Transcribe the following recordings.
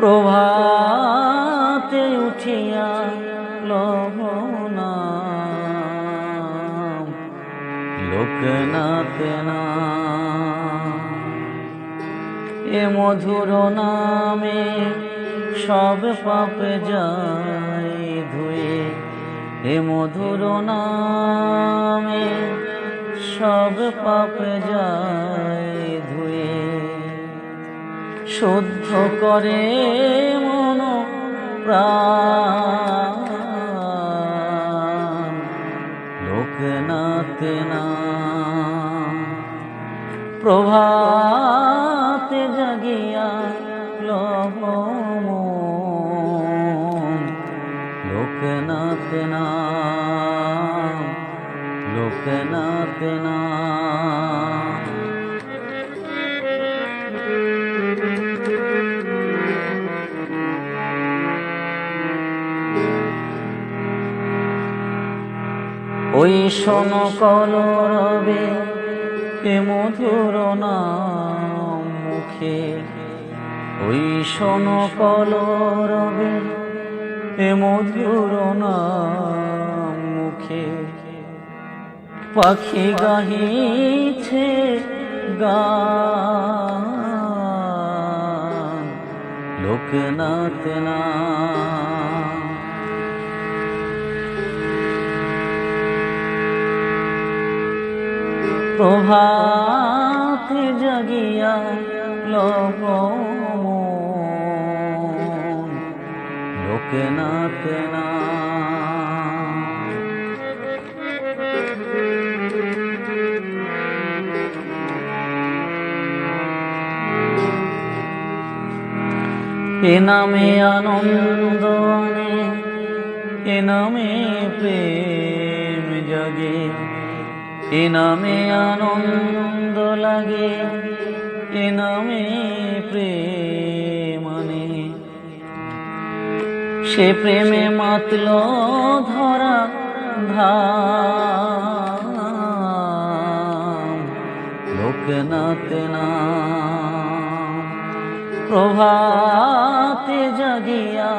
প্রভাতে উঠিয়া লহনা। লোকনাথে না। এ মধুর নামে সব পাপ যায় ধুয়ে। এ মধুর নামে সব পাপ যায় শুদ্ধ করে মন প্রাণ লোকনাথ না প্রভাতে জাগিয়া লহ লোকনাথ না লোকনাথ না ওই শোন কলরবে এ মধুর মুখে। ওই শোন কলরবে এ মধুর মুখে। পাখি গাহিছে গান, লোকনাথ না প্রভাতে জাগিয়া লব লোকনাথ না এ নামে আনন্দ আনে এ নামে প্রেম জাগে। এ নামে আনন্দ লাগে, এ নামে প্রেমানে সে প্রেমে মাতল ধরা ধাম, লোকনাথ না প্রভাতে জাগিয়া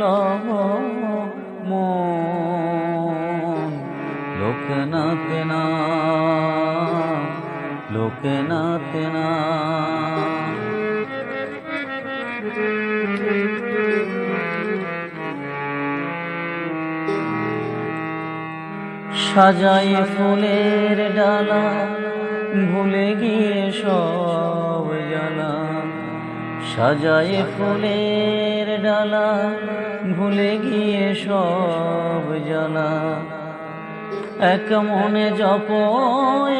লহ মন। লোকনাথ না লোকনাথ না সাজাই ফুলের ডালা, ভুলে গিয়ে সব জ্বালা। সাজাই ফুলের ডালা, ভুলে গিয়ে সব জ্বালা। এক মনে জপ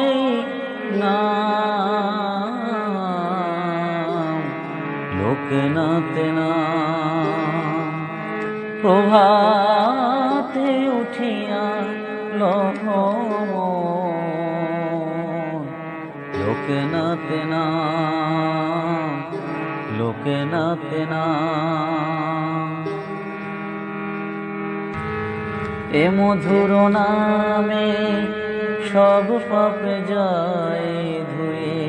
এই নাম। লোকনাথ না প্রভাতে উঠিয়া লহ। লোকনাথ না লোকনাথ না এ মধুর নামে সব পাপ যায় ধুয়ে।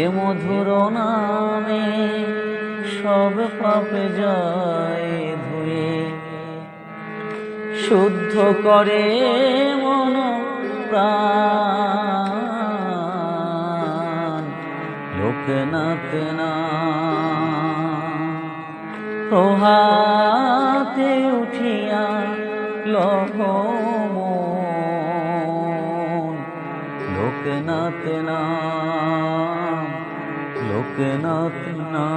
এ মধুর নামে সব পাপ যায় ধুয়ে। শুদ্ধ করে মন প্রাণ লোকনাথ না প্রভাতে উঠিয়া লহ লোকনাথ নাম লোকনাথ না